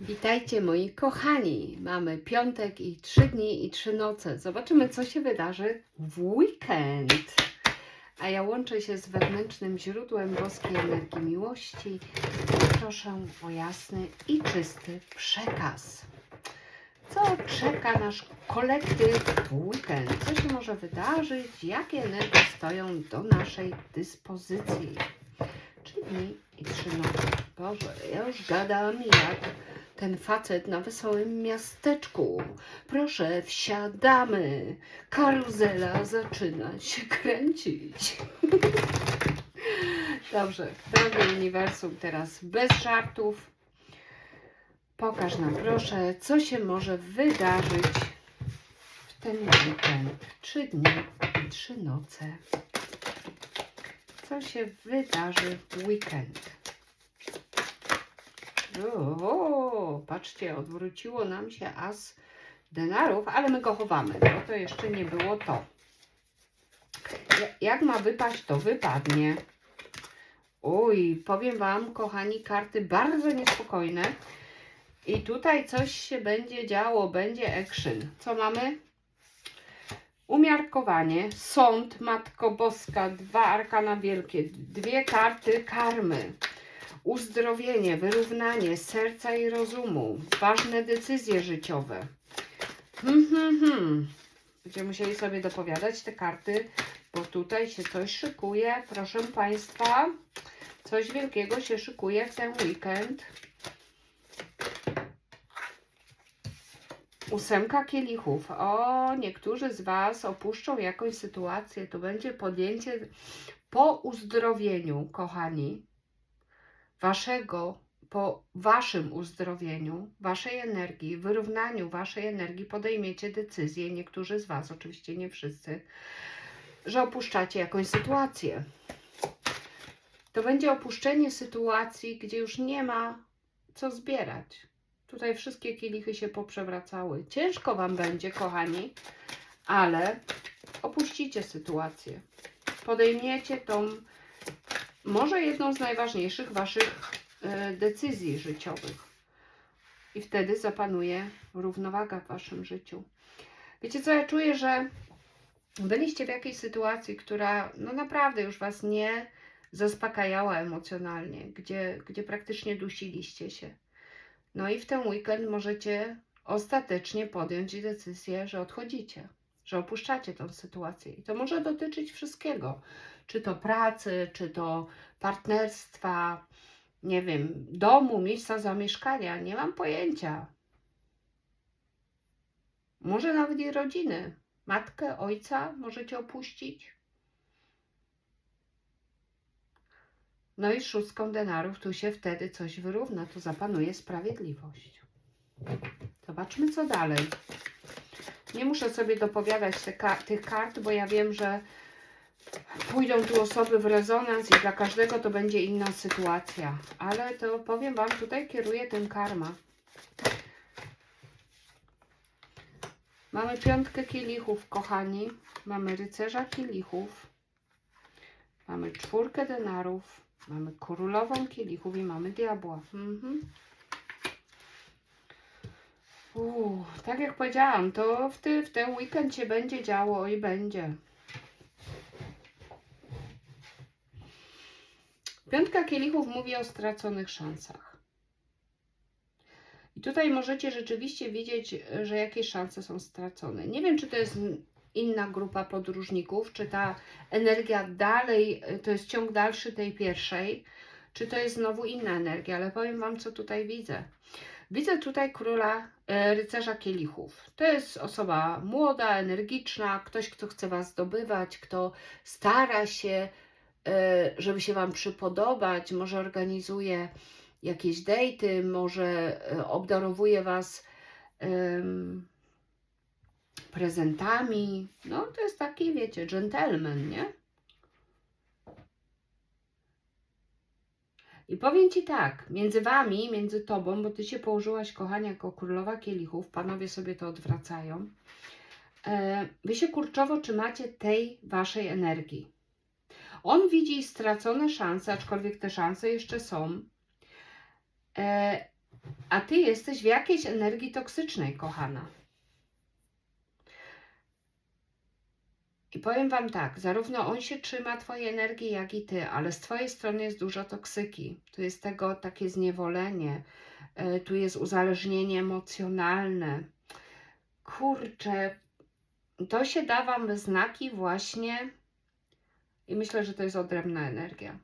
Witajcie moi kochani. Mamy piątek i trzy dni i trzy noce. Zobaczymy, co się wydarzy w weekend. A ja łączę się z wewnętrznym źródłem boskiej energii miłości. Proszę o jasny i czysty przekaz. Co czeka nasz kolektyw w weekend? Co się może wydarzyć? Jakie energie stoją do naszej dyspozycji? Trzy dni i trzy noce. Boże, ja już gadam jak ten facet na wesołym miasteczku. Proszę, wsiadamy. Karuzela zaczyna się kręcić. Dobrze, drogie uniwersum, teraz bez żartów. Pokaż nam proszę, co się może wydarzyć w ten weekend. Trzy dni i trzy noce. Co się wydarzy w weekend? O, patrzcie, odwróciło nam się as denarów, ale my go chowamy, bo to jeszcze nie było to. Ja- Jak ma wypaść, to wypadnie. Uj, powiem Wam, kochani, karty bardzo niespokojne. I tutaj coś się będzie działo, będzie action. Co mamy? Umiarkowanie, sąd, Matko Boska, dwa arkana wielkie, dwie karty karmy uzdrowienie, wyrównanie serca i rozumu, ważne decyzje życiowe. Hmm, hmm, hmm. Będziemy musieli sobie dopowiadać te karty, bo tutaj się coś szykuje, proszę Państwa. Coś wielkiego się szykuje w ten weekend. Ósemka kielichów. O, niektórzy z Was opuszczą jakąś sytuację. To będzie podjęcie po uzdrowieniu, kochani waszego, po waszym uzdrowieniu, waszej energii, wyrównaniu waszej energii podejmiecie decyzję, niektórzy z was, oczywiście nie wszyscy, że opuszczacie jakąś sytuację. To będzie opuszczenie sytuacji, gdzie już nie ma co zbierać. Tutaj wszystkie kielichy się poprzewracały. Ciężko wam będzie, kochani, ale opuścicie sytuację. Podejmiecie tą może jedną z najważniejszych Waszych e, decyzji życiowych. I wtedy zapanuje równowaga w Waszym życiu. Wiecie co, ja czuję, że byliście w jakiejś sytuacji, która no naprawdę już Was nie zaspokajała emocjonalnie, gdzie, gdzie praktycznie dusiliście się. No i w ten weekend możecie ostatecznie podjąć decyzję, że odchodzicie, że opuszczacie tą sytuację. I to może dotyczyć wszystkiego czy to pracy, czy to partnerstwa, nie wiem, domu, miejsca zamieszkania, nie mam pojęcia. Może nawet i rodziny. Matkę, ojca możecie opuścić. No i szóstką denarów tu się wtedy coś wyrówna, tu zapanuje sprawiedliwość. Zobaczmy co dalej. Nie muszę sobie dopowiadać te tych kart, bo ja wiem, że pójdą tu osoby w rezonans i dla każdego to będzie inna sytuacja. Ale to powiem Wam, tutaj kieruje tym karma. Mamy piątkę kielichów, kochani. Mamy rycerza kielichów. Mamy czwórkę denarów. Mamy królową kielichów i mamy diabła. Mhm. Uuu, tak jak powiedziałam, to w, ty, w ten weekend się będzie działo i będzie. Piątka kielichów mówi o straconych szansach. I tutaj możecie rzeczywiście widzieć, że jakieś szanse są stracone. Nie wiem, czy to jest inna grupa podróżników, czy ta energia dalej, to jest ciąg dalszy tej pierwszej, czy to jest znowu inna energia, ale powiem Wam, co tutaj widzę. Widzę tutaj króla e, rycerza kielichów. To jest osoba młoda, energiczna, ktoś, kto chce Was zdobywać, kto stara się e, żeby się Wam przypodobać, może organizuje jakieś dejty, może e, obdarowuje Was prezentami. No, to jest taki, wiecie, gentleman, nie? I powiem Ci tak, między Wami, między Tobą, bo Ty się położyłaś, kochanie, jako królowa kielichów, panowie sobie to odwracają, e, Wy się kurczowo trzymacie tej Waszej energii. On widzi stracone szanse, aczkolwiek te szanse jeszcze są. E, A ty jesteś w jakiejś energii toksycznej, kochana. I powiem Wam tak, zarówno on się trzyma Twojej energii, jak i Ty, ale z Twojej strony jest dużo toksyki. Tu jest tego takie zniewolenie, y, tu jest uzależnienie emocjonalne. Kurczę, to się da Wam znaki właśnie i myślę, że to jest odrębna energia.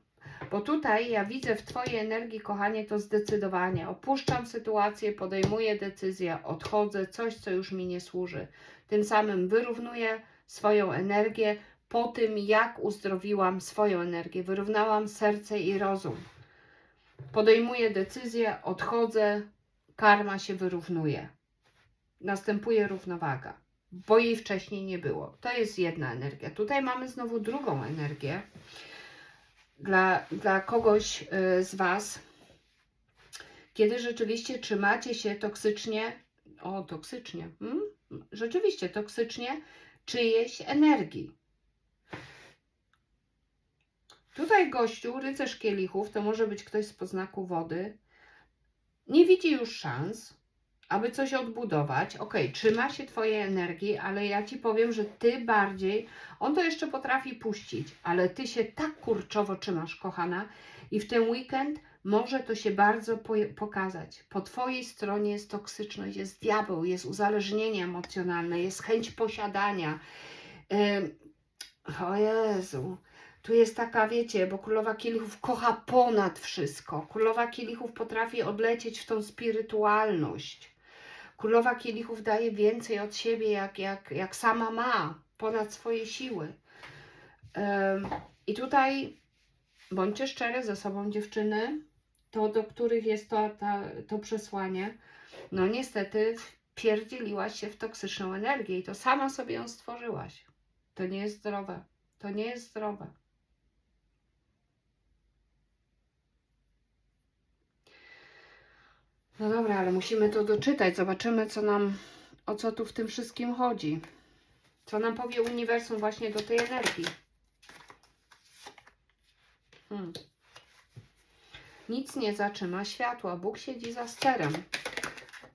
Bo tutaj ja widzę w Twojej energii, kochanie, to zdecydowanie. Opuszczam sytuację, podejmuję decyzję, odchodzę, coś, co już mi nie służy. Tym samym wyrównuję swoją energię po tym, jak uzdrowiłam swoją energię. Wyrównałam serce i rozum. Podejmuję decyzję, odchodzę, karma się wyrównuje. Następuje równowaga, bo jej wcześniej nie było. To jest jedna energia. Tutaj mamy znowu drugą energię dla, dla kogoś y, z Was, kiedy rzeczywiście trzymacie się toksycznie, o toksycznie, hmm? rzeczywiście toksycznie czyjejś energii. Tutaj gościu, rycerz kielichów, to może być ktoś z poznaku wody, nie widzi już szans, aby coś odbudować. Ok, trzyma się Twojej energii, ale ja Ci powiem, że Ty bardziej, on to jeszcze potrafi puścić, ale Ty się tak kurczowo trzymasz, kochana, i w ten weekend może to się bardzo po pokazać. Po Twojej stronie jest toksyczność, jest diabeł, jest uzależnienie emocjonalne, jest chęć posiadania. Ym, o Jezu, tu jest taka, wiecie, bo królowa kielichów kocha ponad wszystko. Królowa kielichów potrafi odlecieć w tą spirytualność. Królowa kielichów daje więcej od siebie, jak, jak, jak sama ma, ponad swoje siły. Ym, I tutaj bądźcie szczere ze sobą, dziewczyny, to do których jest to, ta, to przesłanie. No niestety pierdzieliłaś się w toksyczną energię i to sama sobie ją stworzyłaś. To nie jest zdrowe. To nie jest zdrowe. No dobra, ale musimy to doczytać. Zobaczymy, co nam, o co tu w tym wszystkim chodzi. Co nam powie uniwersum właśnie do tej energii. Hmm. Nic nie zatrzyma światła. Bóg siedzi za sterem.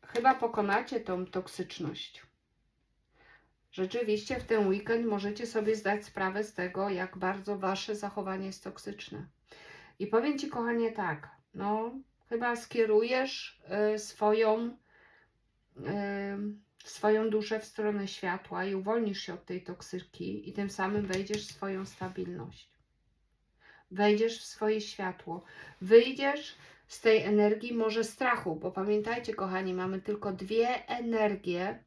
Chyba pokonacie tą toksyczność. Rzeczywiście w ten weekend możecie sobie zdać sprawę z tego, jak bardzo wasze zachowanie jest toksyczne. I powiem Ci, kochanie, tak, no, chyba skierujesz y, swoją, y, swoją duszę w stronę światła i uwolnisz się od tej toksyki i tym samym wejdziesz w swoją stabilność. Wejdziesz w swoje światło. Wyjdziesz z tej energii może strachu, bo pamiętajcie, kochani, mamy tylko dwie energie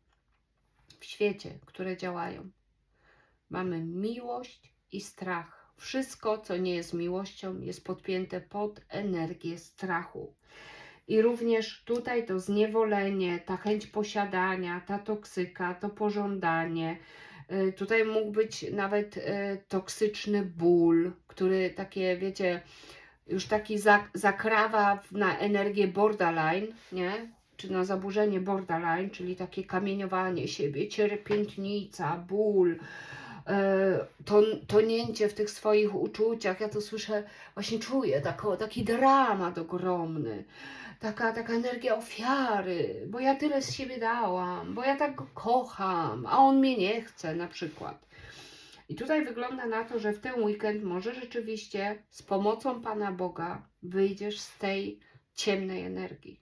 w świecie, które działają. Mamy miłość i strach. Wszystko, co nie jest miłością, jest podpięte pod energię strachu. I również tutaj to zniewolenie, ta chęć posiadania, ta toksyka, to pożądanie. Y, Tutaj mógł być nawet y, toksyczny ból, który takie, wiecie, już taki zak zakrawa na energię borderline, nie? Czy na zaburzenie borderline, czyli takie kamieniowanie siebie, cierpiętnica, ból, e, to, tonięcie w tych swoich uczuciach. Ja to słyszę, właśnie czuję tako, taki dramat ogromny. Taka, taka energia ofiary, bo ja tyle z siebie dałam, bo ja tak go kocham, a on mnie nie chce na przykład. I tutaj wygląda na to, że w ten weekend może rzeczywiście z pomocą Pana Boga wyjdziesz z tej ciemnej energii.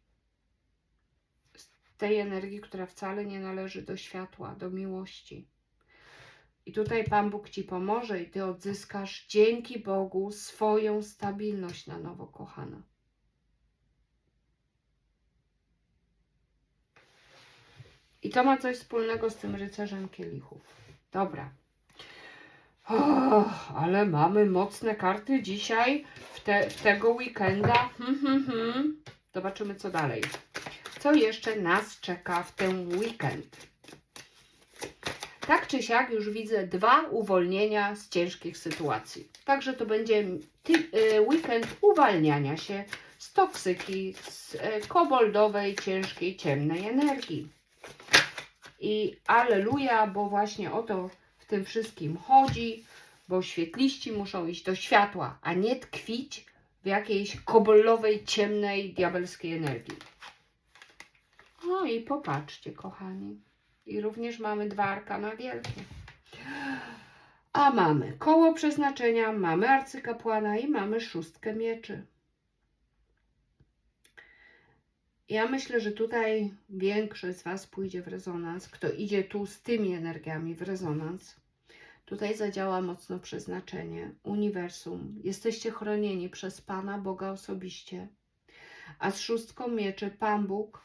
Z tej energii, która wcale nie należy do światła, do miłości. I tutaj Pan Bóg Ci pomoże i Ty odzyskasz dzięki Bogu swoją stabilność na nowo, kochana. I to ma coś wspólnego z tym rycerzem kielichów. Dobra. Ale mamy mocne karty dzisiaj w, te, w tego weekenda. Hmm, hmm, hmm. Zobaczymy, co dalej. Co jeszcze nas czeka w ten weekend? Tak czy siak już widzę dwa uwolnienia z ciężkich sytuacji. Także to będzie y, weekend uwalniania się z toksyki, z y, koboldowej, ciężkiej, ciemnej energii. I aleluja, bo właśnie o to w tym wszystkim chodzi, bo świetliści muszą iść do światła, a nie tkwić w jakiejś kobollowej, ciemnej, diabelskiej energii. i popatrzcie, kochani. I również mamy dwa arkana wielkie. A mamy koło przeznaczenia, mamy arcykapłana i mamy szóstkę mieczy. Ja myślę, że tutaj większość z Was pójdzie w rezonans. Kto idzie tu z tymi energiami w rezonans, tutaj zadziała mocno przeznaczenie, uniwersum. Jesteście chronieni przez Pana Boga osobiście. A z szóstką mieczy Pan Bóg,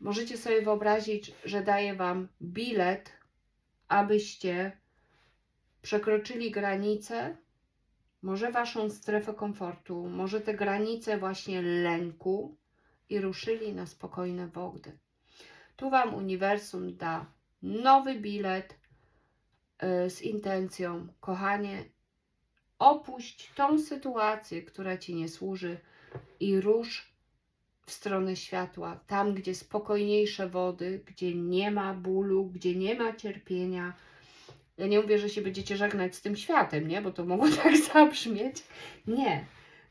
możecie sobie wyobrazić, że daje Wam bilet, abyście przekroczyli granicę, może Waszą strefę komfortu, może te granice właśnie lęku, i ruszyli na spokojne wody. Tu Wam uniwersum da nowy bilet y, z intencją, kochanie, opuść tą sytuację, która Ci nie służy i rusz w stronę światła, tam gdzie spokojniejsze wody, gdzie nie ma bólu, gdzie nie ma cierpienia. Ja nie mówię, że się będziecie żegnać z tym światem, nie? Bo to mogło tak zabrzmieć. Nie.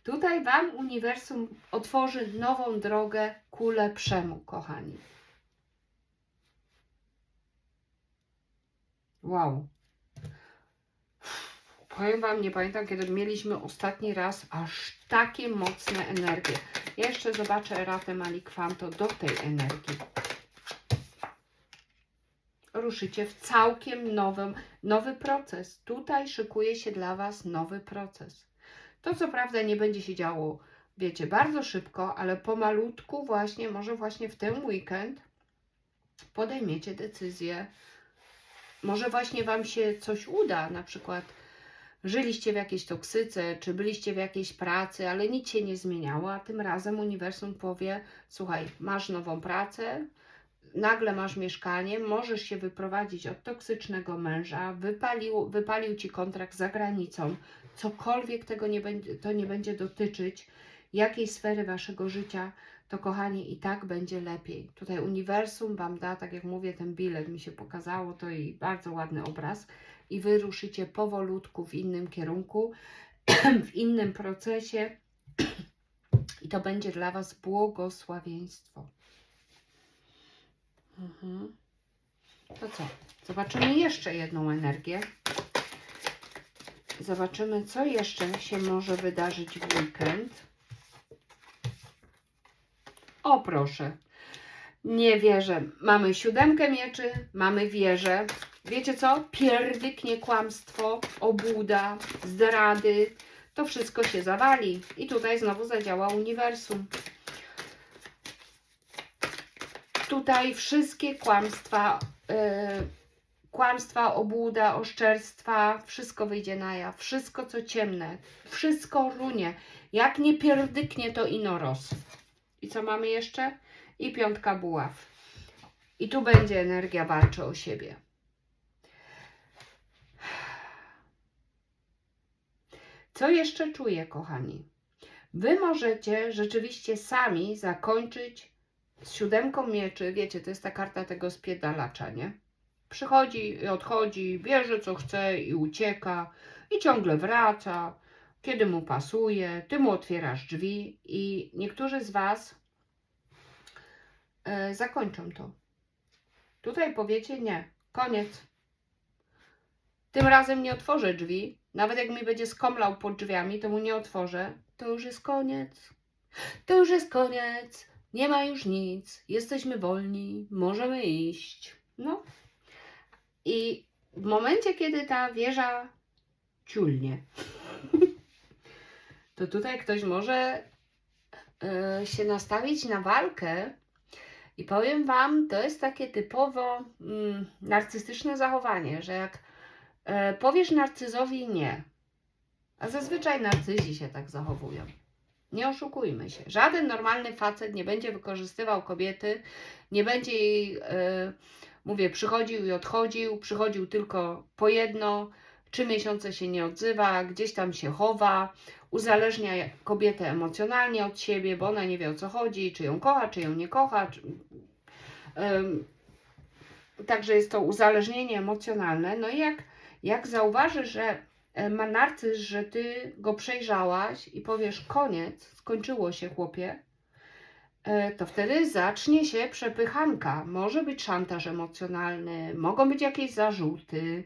Tutaj Wam uniwersum otworzy nową drogę ku lepszemu, kochani. Wow. Powiem Wam, nie pamiętam, kiedy mieliśmy ostatni raz aż takie mocne energie. Ja jeszcze zobaczę Eratę Malikwanto do tej energii. Ruszycie w całkiem nowym, nowy proces. Tutaj szykuje się dla Was nowy proces. To co prawda nie będzie się działo, wiecie, bardzo szybko, ale pomalutku właśnie, może właśnie w ten weekend podejmiecie decyzję. Może właśnie Wam się coś uda, na przykład żyliście w jakiejś toksyce, czy byliście w jakiejś pracy, ale nic się nie zmieniało, a tym razem uniwersum powie, słuchaj, masz nową pracę, nagle masz mieszkanie, możesz się wyprowadzić od toksycznego męża, wypalił, wypalił ci kontrakt za granicą, cokolwiek tego nie będzie, to nie będzie dotyczyć, jakiej sfery waszego życia, to kochani, i tak będzie lepiej. Tutaj uniwersum Wam da, tak jak mówię, ten bilet mi się pokazało, to i bardzo ładny obraz, i Wy ruszycie powolutku w innym kierunku, w innym procesie, i to będzie dla Was błogosławieństwo. Mhm. To co? Zobaczymy jeszcze jedną energię. Zobaczymy, co jeszcze się może wydarzyć w weekend. O, proszę. Nie wierzę. Mamy siódemkę mieczy, mamy wieżę. Wiecie co? Pierdyknie kłamstwo, obłuda, zdrady. To wszystko się zawali. I tutaj znowu zadziała uniwersum. Tutaj wszystkie kłamstwa, yy, kłamstwa, obłuda, oszczerstwa, wszystko wyjdzie na jaw. Wszystko co ciemne, wszystko runie. Jak nie pierdyknie, to inoros. I co mamy jeszcze? I piątka buław. I tu będzie energia walczy o siebie. Co jeszcze czuję, kochani? Wy możecie rzeczywiście sami zakończyć z siódemką mieczy. Wiecie, to jest ta karta tego spiedalacza, nie? Przychodzi i odchodzi, bierze co chce i ucieka i ciągle wraca, kiedy mu pasuje, ty mu otwierasz drzwi i niektórzy z Was e, zakończą to. Tutaj powiecie nie, koniec. Tym razem nie otworzę drzwi, nawet jak mi będzie skomlał pod drzwiami, to mu nie otworzę. To już jest koniec. To już jest koniec. Nie ma już nic. Jesteśmy wolni. Możemy iść. No. I w momencie, kiedy ta wieża ciulnie, to tutaj ktoś może e, się nastawić na walkę. I powiem Wam, to jest takie typowo mm, narcystyczne zachowanie, że jak powiesz narcyzowi nie, a zazwyczaj narcyzi się tak zachowują. Nie oszukujmy się. Żaden normalny facet nie będzie wykorzystywał kobiety, nie będzie jej, e, mówię, przychodził i odchodził, przychodził tylko po jedno, trzy miesiące się nie odzywa, gdzieś tam się chowa, uzależnia kobietę emocjonalnie od siebie, bo ona nie wie o co chodzi, czy ją kocha, czy ją nie kocha. Czy, także jest to uzależnienie emocjonalne. No i jak, jak zauważysz, że e, ma narcyz, że ty go przejrzałaś i powiesz koniec, skończyło się chłopie, e, to wtedy zacznie się przepychanka. Może być szantaż emocjonalny, mogą być jakieś zarzuty,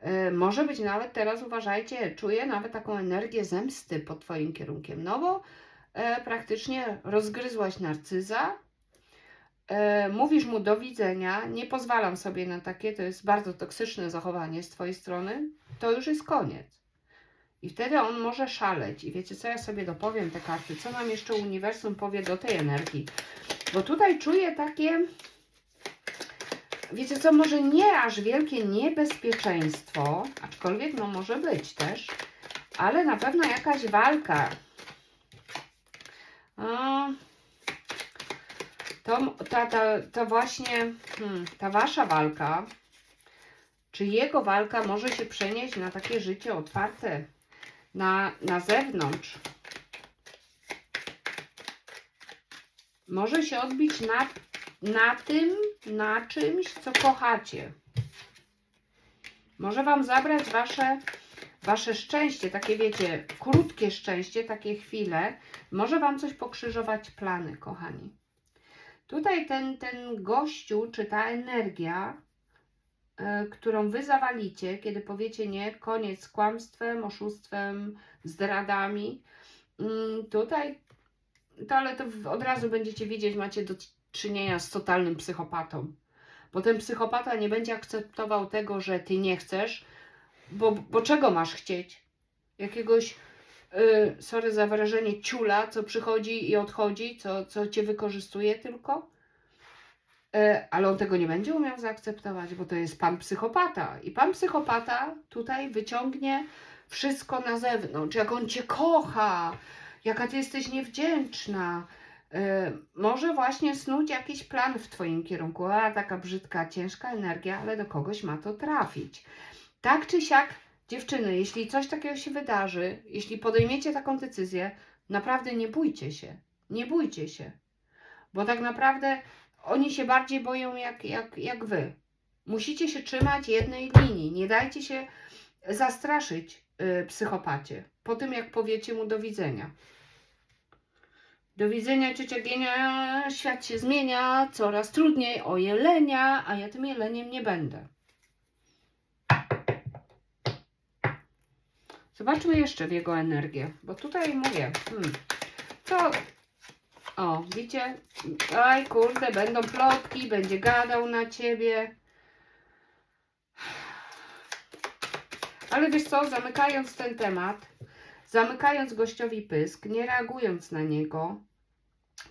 e, może być nawet teraz, uważajcie, czuję nawet taką energię zemsty pod Twoim kierunkiem, no bo praktycznie rozgryzłaś narcyza, mówisz mu do widzenia, nie pozwalam sobie na takie, to jest bardzo toksyczne zachowanie z Twojej strony, to już jest koniec. I wtedy on może szaleć. I wiecie co, ja sobie dopowiem te karty, co nam jeszcze uniwersum powie do tej energii. Bo tutaj czuję takie, wiecie co, może nie aż wielkie niebezpieczeństwo, aczkolwiek no może być też, ale na pewno jakaś walka. A, to, ta, ta, to właśnie hmm, ta wasza walka, czy jego walka może się przenieść na takie życie otwarte, na, na zewnątrz. Może się odbić na, na tym, na czymś, co kochacie. Może Wam zabrać Wasze, wasze szczęście, takie wiecie, krótkie szczęście, takie chwile. Może Wam coś pokrzyżować plany, kochani. Tutaj ten, ten gościu, czy ta energia, e, którą wy zawalicie, kiedy powiecie nie, koniec z kłamstwem, oszustwem, zdradami. Mm, Tutaj, to ale to od razu będziecie widzieć, macie do czynienia z totalnym psychopatą. Bo ten psychopata nie będzie akceptował tego, że ty nie chcesz, bo, bo czego masz chcieć? Jakiegoś, y, sorry za wyrażenie, ciula, co przychodzi i odchodzi, co, co cię wykorzystuje tylko? E, ale on tego nie będzie umiał zaakceptować, bo to jest pan psychopata. I pan psychopata tutaj wyciągnie wszystko na zewnątrz, jak on cię kocha, jaka ty jesteś niewdzięczna. E, może właśnie snuć jakiś plan w twoim kierunku. A taka brzydka, ciężka energia, ale do kogoś ma to trafić. Tak czy siak, dziewczyny, jeśli coś takiego się wydarzy, jeśli podejmiecie taką decyzję, naprawdę nie bójcie się. Nie bójcie się. Bo tak naprawdę oni się bardziej boją jak, jak, jak wy. Musicie się trzymać jednej linii. Nie dajcie się zastraszyć y, psychopacie. Po tym, jak powiecie mu do widzenia. Do widzenia, ciocia świat się zmienia, coraz trudniej, o jelenia, a ja tym jeleniem nie będę. Zobaczmy jeszcze w jego energię, bo tutaj mówię, hmm, co, o, widzicie, aj kurde, będą plotki, będzie gadał na ciebie. Ale wiesz co, zamykając ten temat, zamykając gościowi pysk, nie reagując na niego,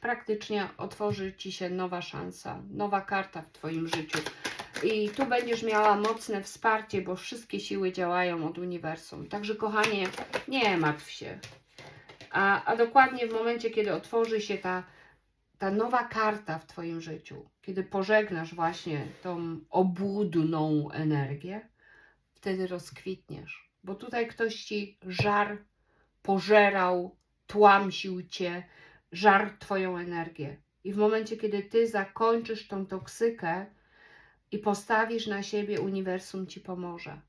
praktycznie otworzy ci się nowa szansa, nowa karta w twoim życiu. I tu będziesz miała mocne wsparcie, bo wszystkie siły działają od uniwersum. Także kochanie, nie martw się. A, a dokładnie w momencie, kiedy otworzy się ta, ta nowa karta w Twoim życiu, kiedy pożegnasz właśnie tą obłudną energię, wtedy rozkwitniesz. Bo tutaj ktoś ci żar pożerał, tłamsił cię, żar Twoją energię. I w momencie, kiedy Ty zakończysz tą toksykę i postawisz na siebie, uniwersum Ci pomoże.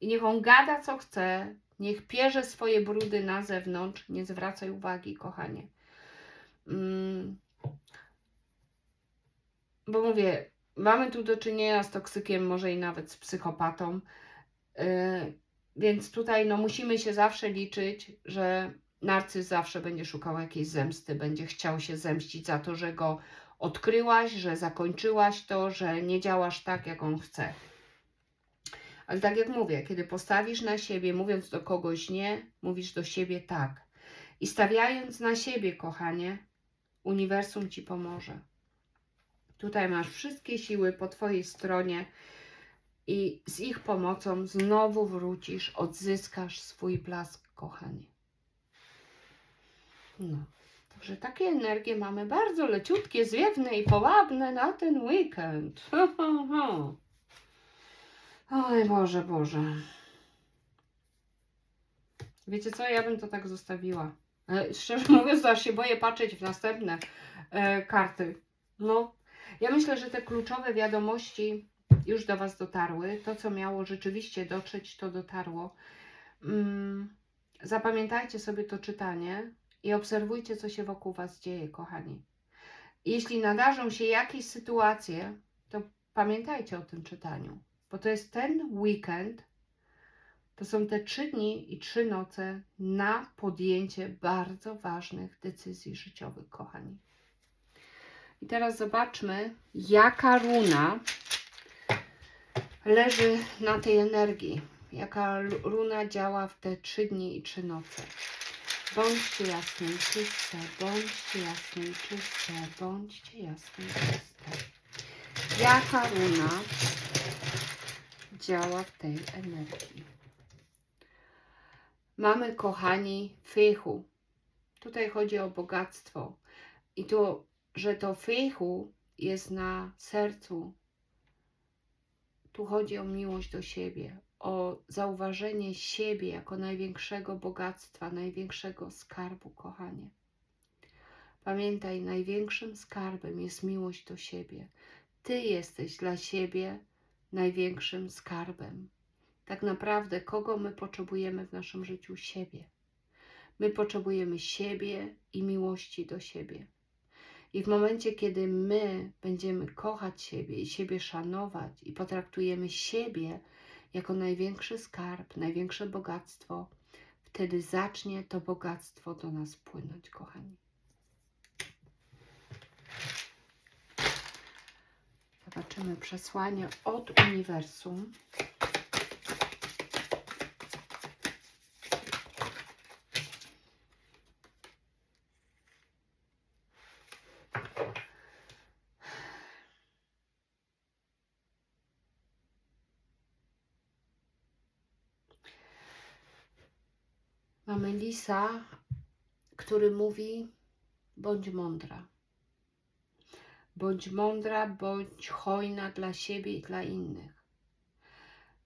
I niech on gada co chce, niech pierze swoje brudy na zewnątrz, nie zwracaj uwagi, kochanie. Mm. Bo mówię, mamy tu do czynienia z toksykiem, może i nawet z psychopatą. Yy, więc tutaj no, musimy się zawsze liczyć, że narcyz zawsze będzie szukał jakiejś zemsty, będzie chciał się zemścić za to, że go odkryłaś, że zakończyłaś to, że nie działasz tak, jak on chce. Ale tak jak mówię, kiedy postawisz na siebie, mówiąc do kogoś nie, mówisz do siebie tak. I stawiając na siebie, kochanie, uniwersum ci pomoże. Tutaj masz wszystkie siły po twojej stronie i z ich pomocą znowu wrócisz, odzyskasz swój blask, kochanie. No. Także takie energie mamy bardzo leciutkie, zwiewne i powabne na ten weekend. Oj, Boże, Boże. Wiecie co, ja bym to tak zostawiła. E, szczerze mówiąc, aż się boję patrzeć w następne e, karty. No, ja myślę, że te kluczowe wiadomości już do Was dotarły. To, co miało rzeczywiście dotrzeć, to dotarło. Mm, zapamiętajcie sobie to czytanie i obserwujcie, co się wokół Was dzieje, kochani. Jeśli nadarzą się jakieś sytuacje, to pamiętajcie o tym czytaniu, bo to jest ten weekend, to są te trzy dni i trzy noce na podjęcie bardzo ważnych decyzji życiowych, kochani. I teraz zobaczmy, jaka runa leży na tej energii. Jaka runa działa w te trzy dni i trzy noce. Bądźcie jasne i czyste, bądźcie jasne i czyste, bądźcie jasne i czyste. Jaka runa działa w tej energii? Mamy, kochani, fychu. Tutaj chodzi o bogactwo. I to, że to fychu jest na sercu. Tu chodzi o miłość do siebie, o zauważenie siebie jako największego bogactwa, największego skarbu, kochanie. Pamiętaj, największym skarbem jest miłość do siebie. Ty jesteś dla siebie największym skarbem. Tak naprawdę, kogo my potrzebujemy w naszym życiu? Siebie. My potrzebujemy siebie i miłości do siebie. I w momencie, kiedy my będziemy kochać siebie i siebie szanować i potraktujemy siebie jako największy skarb, największe bogactwo, wtedy zacznie to bogactwo do nas płynąć, kochani. Zobaczymy przesłanie od uniwersum. Mamy lisa, który mówi: bądź mądra. Bądź mądra, bądź hojna dla siebie i dla innych.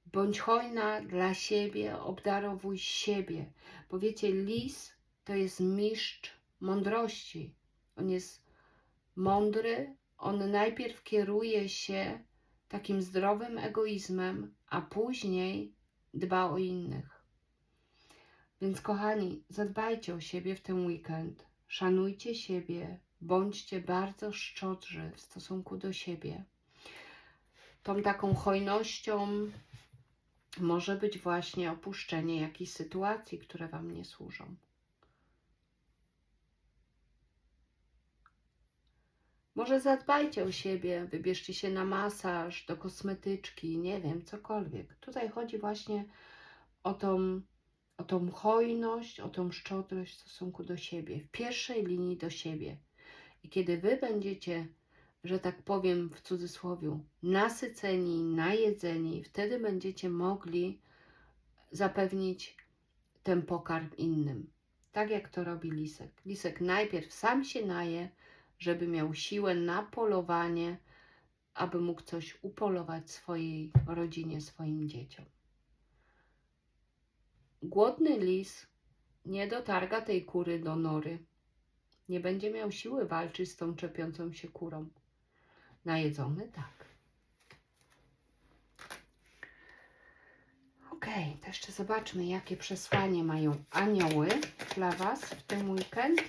Bądź hojna dla siebie, obdarowuj siebie. Bo wiecie, lis to jest mistrz mądrości. On jest mądry, on najpierw kieruje się takim zdrowym egoizmem, a później dba o innych. Więc kochani, zadbajcie o siebie w ten weekend. Szanujcie siebie, bądźcie bardzo szczodrzy w stosunku do siebie. Tą taką hojnością może być właśnie opuszczenie jakichś sytuacji, które Wam nie służą. Może zadbajcie o siebie, wybierzcie się na masaż, do kosmetyczki, nie wiem, cokolwiek. Tutaj chodzi właśnie o tą o tą hojność, o tą szczodrość w stosunku do siebie, w pierwszej linii do siebie. I kiedy wy będziecie, że tak powiem w cudzysłowie, nasyceni, najedzeni, wtedy będziecie mogli zapewnić ten pokarm innym. Tak jak to robi lisek. Lisek najpierw sam się naje, żeby miał siłę na polowanie, aby mógł coś upolować swojej rodzinie, swoim dzieciom. Głodny lis nie dotarga tej kury do nory. Nie będzie miał siły walczyć z tą czepiącą się kurą. Najedzony tak. Ok, to jeszcze zobaczmy, jakie przesłanie mają anioły dla Was w ten weekend.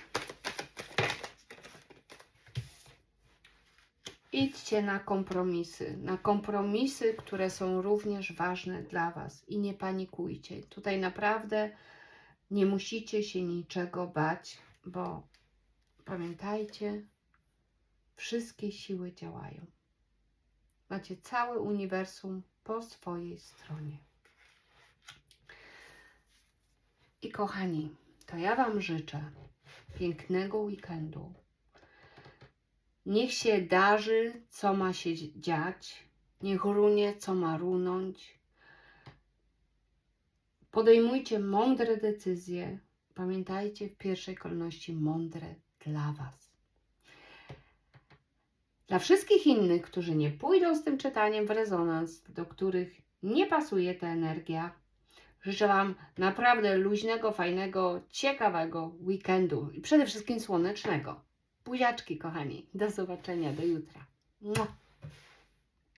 Idźcie na kompromisy, na kompromisy, które są również ważne dla Was i nie panikujcie. Tutaj naprawdę nie musicie się niczego bać, bo pamiętajcie, wszystkie siły działają. Macie całe uniwersum po swojej stronie. I kochani, to ja Wam życzę pięknego weekendu. Niech się darzy, co ma się dziać. Niech runie, co ma runąć. Podejmujcie mądre decyzje. Pamiętajcie w pierwszej kolejności mądre dla Was. Dla wszystkich innych, którzy nie pójdą z tym czytaniem w rezonans, do których nie pasuje ta energia, życzę Wam naprawdę luźnego, fajnego, ciekawego weekendu i przede wszystkim słonecznego. Buziaczki, kochani. Do zobaczenia, do jutra. Mua.